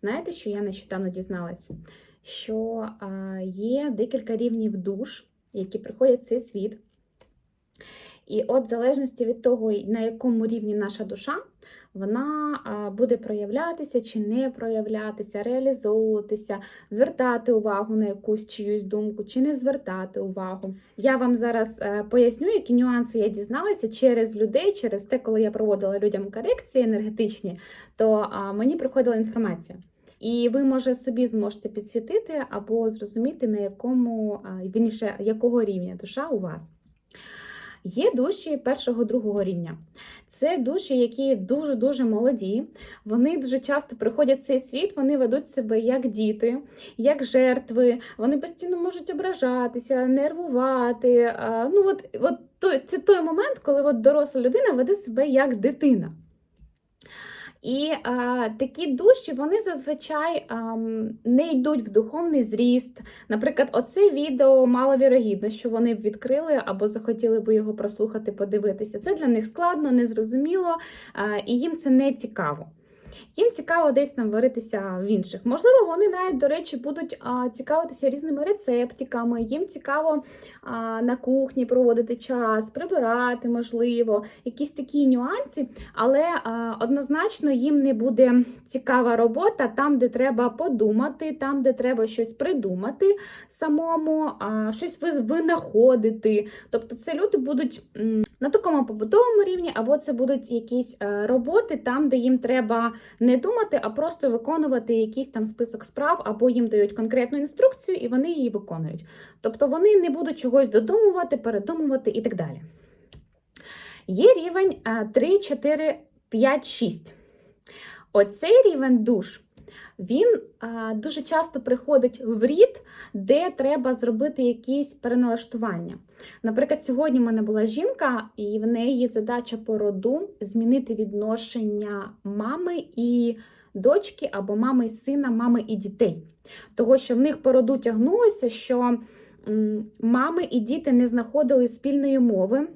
Знаєте, що я нещодавно дізналася? Що є декілька рівнів душ, які приходять в цей світ. І от, в залежності від того, на якому рівні наша душа, вона буде проявлятися чи не проявлятися, реалізовуватися, звертати увагу на якусь чиюсь думку, чи не звертати увагу. Я вам зараз е, поясню, які нюанси я дізналася через людей, через те, коли я проводила людям корекції енергетичні, то мені приходила інформація. І ви, може, собі зможете підсвітити або зрозуміти, на якому, вірніше, якого рівня душа у вас. Є душі першого другого рівня. Це душі, які дуже-дуже молоді. Вони дуже часто приходять в цей світ, вони ведуть себе як діти, як жертви. Вони постійно можуть ображатися, нервувати. Ну, от, от той, це той момент, коли от доросла людина веде себе як дитина. І а, такі душі вони зазвичай а, не йдуть в духовний зріст. Наприклад, оце відео маловірогідно, що вони б відкрили або захотіли би його прослухати, подивитися. Це для них складно, незрозуміло, а, і їм це не цікаво. Їм цікаво десь там варитися в інших. Можливо, вони навіть, до речі, будуть цікавитися різними рецептиками, їм цікаво на кухні проводити час, прибирати, можливо, якісь такі нюанси, але однозначно їм не буде цікава робота там, де треба подумати, там, де треба щось придумати самому, щось ви- винаходити. Тобто, це люди будуть на такому побутовому рівні, або це будуть якісь е, роботи там, де їм треба не думати, а просто виконувати якийсь там список справ, або їм дають конкретну інструкцію, і вони її виконують. Тобто вони не будуть чогось додумувати, передумувати і так далі. Є рівень е, 3, 4, 5, 6. Оцей рівень душ. Він а, дуже часто приходить в рід, де треба зробити якісь переналаштування. Наприклад, сьогодні в мене була жінка, і в неї задача по роду змінити відношення мами і дочки або мами і сина, мами і дітей. Того, що в них по роду тягнулося, що м, мами і діти не знаходили спільної мови.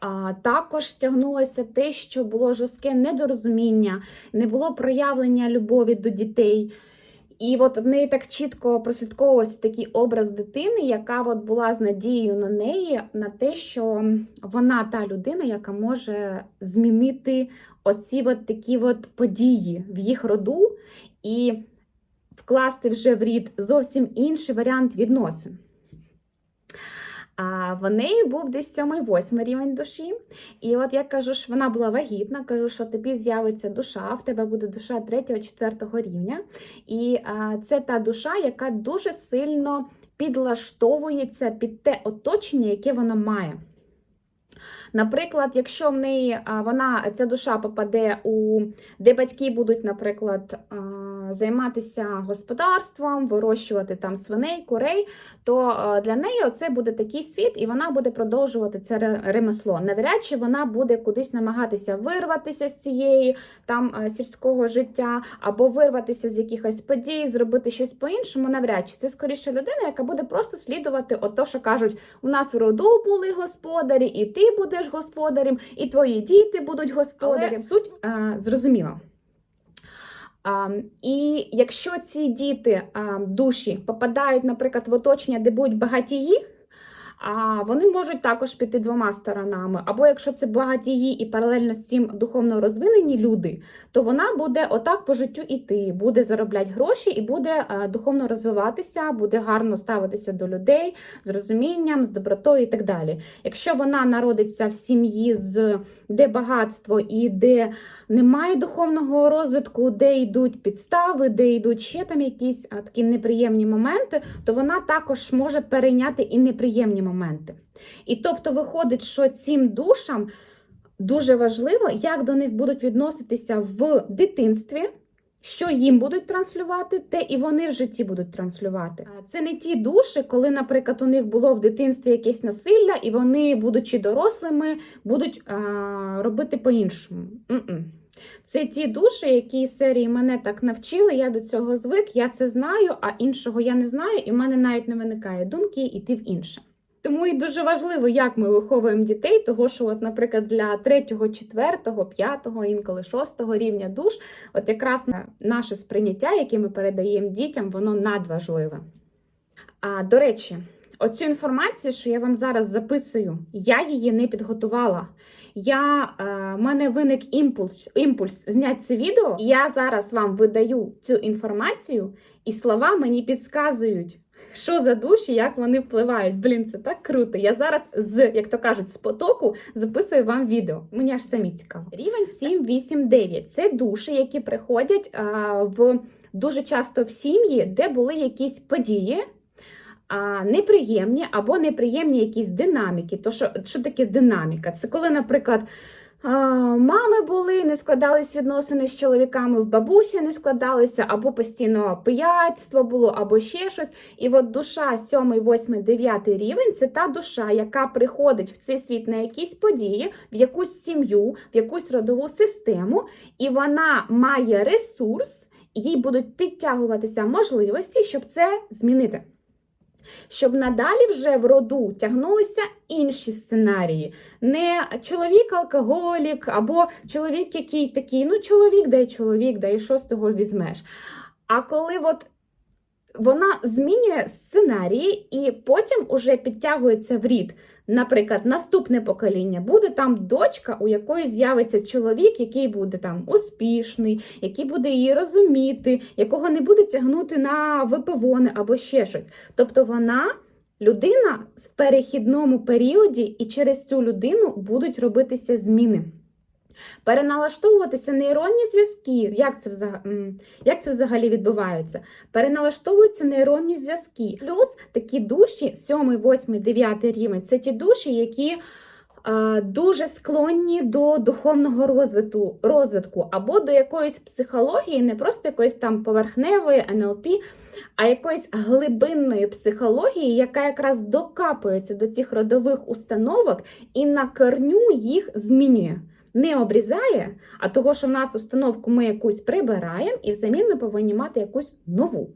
А також стягнулося те, що було жорстке недорозуміння, не було проявлення любові до дітей. І от в неї так чітко прослідковувався такий образ дитини, яка от була з надією на неї, на те, що вона та людина, яка може змінити оці от такі от події в їх роду і вкласти вже в рід зовсім інший варіант відносин. А в неї був десь сьомий восьмий рівень душі. І от я кажу, що вона була вагітна, кажу, що тобі з'явиться душа, в тебе буде душа третього, четвертого рівня. І а, це та душа, яка дуже сильно підлаштовується під те оточення, яке вона має. Наприклад, якщо в неї вона ця душа попаде у де батьки будуть, наприклад, займатися господарством, вирощувати там свиней, курей, то для неї це буде такий світ, і вона буде продовжувати це ремесло. Навряд чи вона буде кудись намагатися вирватися з цієї там сільського життя, або вирватися з якихось подій, зробити щось по-іншому. Навряд чи це скоріше людина, яка буде просто слідувати ото, що кажуть, у нас в роду були господарі, і ти будеш господарем, і твої діти будуть господарем. Але суть а, зрозуміла. І якщо ці діти душі попадають, наприклад, в оточення, де будуть багатії, а вони можуть також піти двома сторонами. Або якщо це багатії і паралельно з цим духовно розвинені люди, то вона буде отак по життю іти, буде заробляти гроші і буде духовно розвиватися, буде гарно ставитися до людей з розумінням, з добротою і так далі. Якщо вона народиться в сім'ї, з де багатство і де немає духовного розвитку, де йдуть підстави, де йдуть ще там якісь такі неприємні моменти, то вона також може перейняти і неприємні моменти. І тобто виходить, що цим душам дуже важливо, як до них будуть відноситися в дитинстві. Що їм будуть транслювати, те і вони в житті будуть транслювати. Це не ті душі, коли, наприклад, у них було в дитинстві якесь насилля, і вони, будучи дорослими, будуть а, робити по-іншому. Це ті душі, які серії мене так навчили, я до цього звик, я це знаю, а іншого я не знаю, і в мене навіть не виникає думки йти в інше. Тому і дуже важливо, як ми виховуємо дітей, того що, от, наприклад, для третього, четвертого, п'ятого, інколи шостого рівня душ, от якраз наше сприйняття, яке ми передаємо дітям, воно надважливе. А до речі, оцю інформацію, що я вам зараз записую, я її не підготувала. Я, е, мене виник імпульс, імпульс зняти це відео. Я зараз вам видаю цю інформацію, і слова мені підказують, що за душі, як вони впливають. Блін, це так круто. Я зараз з, як то кажуть, з потоку записую вам відео. Мені аж самі цікаво. Рівень 7, 8, 9 – це душі, які приходять а, в дуже часто в сім'ї, де були якісь події. А, неприємні або неприємні якісь динаміки. То що, що таке динаміка? Це коли, наприклад, мами були, не складались відносини з чоловіками, в бабусі не складалися, або постійно пияцтво було, або ще щось. І от душа 7, 8, 9 рівень це та душа, яка приходить в цей світ на якісь події, в якусь сім'ю, в якусь родову систему, і вона має ресурс, їй будуть підтягуватися можливості, щоб це змінити. Щоб надалі вже в роду тягнулися інші сценарії. Не чоловік-алкоголік, або чоловік, який такий, ну, чоловік, дай чоловік, дай що з того візьмеш. А коли от вона змінює сценарії і потім уже підтягується в рід. Наприклад, наступне покоління буде там дочка, у якої з'явиться чоловік, який буде там успішний, який буде її розуміти, якого не буде тягнути на випивони або ще щось. Тобто вона. Людина в перехідному періоді, і через цю людину будуть робитися зміни. Переналаштовуватися нейронні зв'язки. Як це, взаг... м, як це взагалі відбувається? Переналаштовуються нейронні зв'язки. Плюс такі душі, 7, 8, 9 рівень це ті душі, які дуже склонні до духовного розвитку, розвитку або до якоїсь психології, не просто якоїсь там поверхневої НЛП, а якоїсь глибинної психології, яка якраз докапується до цих родових установок і на корню їх змінює. Не обрізає, а того, що в нас установку ми якусь прибираємо, і взамін ми повинні мати якусь нову.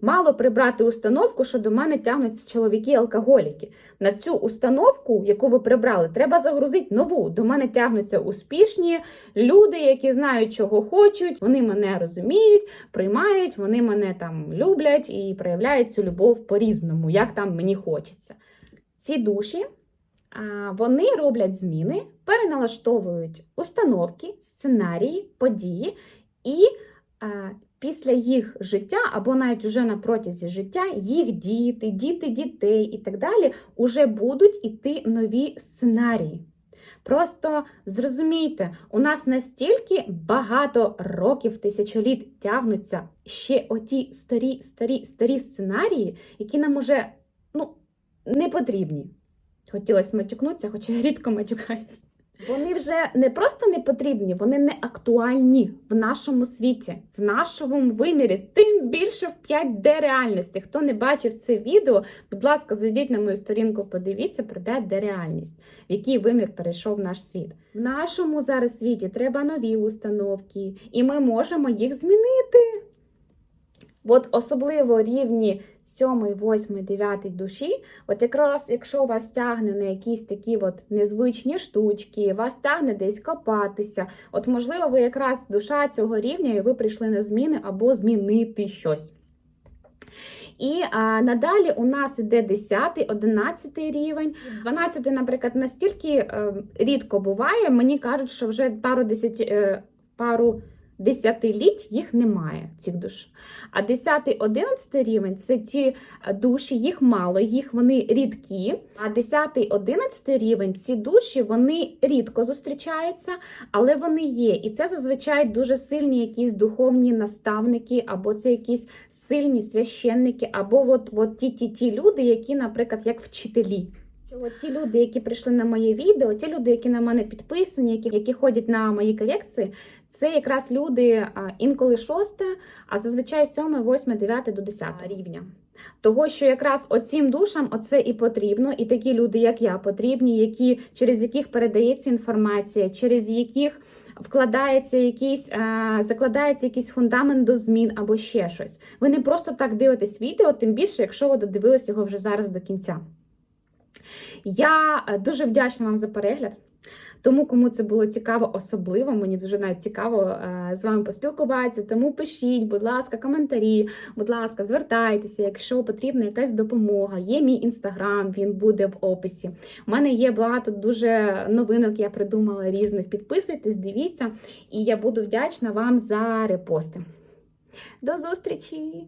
Мало прибрати установку, що до мене тягнуться чоловіки-алкоголіки. На цю установку, яку ви прибрали, треба загрузити нову. До мене тягнуться успішні люди, які знають, чого хочуть. Вони мене розуміють, приймають, вони мене там люблять і проявляють цю любов по-різному, як там мені хочеться. Ці душі вони роблять зміни, переналаштовують установки, сценарії, події, і після їх життя, або навіть уже на протязі життя, їх діти, діти дітей і так далі уже будуть іти нові сценарії. Просто зрозумійте, у нас настільки багато років, тисячоліт тягнуться ще оті старі, старі, старі сценарії, які нам уже ну, не потрібні. Хотілося матюкнутися, хоча я рідко матюкаюся. Вони вже не просто не потрібні, вони не актуальні в нашому світі, в нашому вимірі, тим більше в 5D реальності. Хто не бачив це відео, будь ласка, зайдіть на мою сторінку, подивіться про 5D реальність, в який вимір перейшов наш світ. В нашому зараз світі треба нові установки, і ми можемо їх змінити. От особливо рівні 7, 8, 9 душі, от якраз якщо вас тягне на якісь такі от незвичні штучки, вас тягне десь копатися, от можливо, ви якраз душа цього рівня, і ви прийшли на зміни або змінити щось. І а, надалі у нас іде 10, 11 рівень. 12, наприклад, настільки е, рідко буває. Мені кажуть, що вже пару десять, е, пару десятиліть їх немає, цих душ. А 10, 11 рівень це ті душі, їх мало, їх вони рідкі. А 10, 11 рівень ці душі вони рідко зустрічаються, але вони є. І це зазвичай дуже сильні якісь духовні наставники, або це якісь сильні священники, або от, от ті, ті, ті люди, які, наприклад, як вчителі. От ті люди, які прийшли на моє відео, ті люди, які на мене підписані, які, які ходять на мої корекції, це якраз люди інколи шосте, а зазвичай сьоме, восьме, дев'яте до десяте рівня. Того, що якраз оцім душам оце і потрібно, і такі люди, як я, потрібні, які, через яких передається інформація, через яких вкладається якийсь, закладається якийсь фундамент до змін або ще щось. Ви не просто так дивитесь відео, тим більше, якщо ви додивились його вже зараз до кінця. Я е, дуже вдячна вам за перегляд. Тому, кому це було цікаво, особливо, мені дуже навіть цікаво е, з вами поспілкуватися. Тому пишіть, будь ласка, коментарі, будь ласка, звертайтеся, якщо потрібна якась допомога. Є мій інстаграм, він буде в описі. У мене є багато дуже новинок, я придумала різних. Підписуйтесь, дивіться, і я буду вдячна вам за репости. До зустрічі!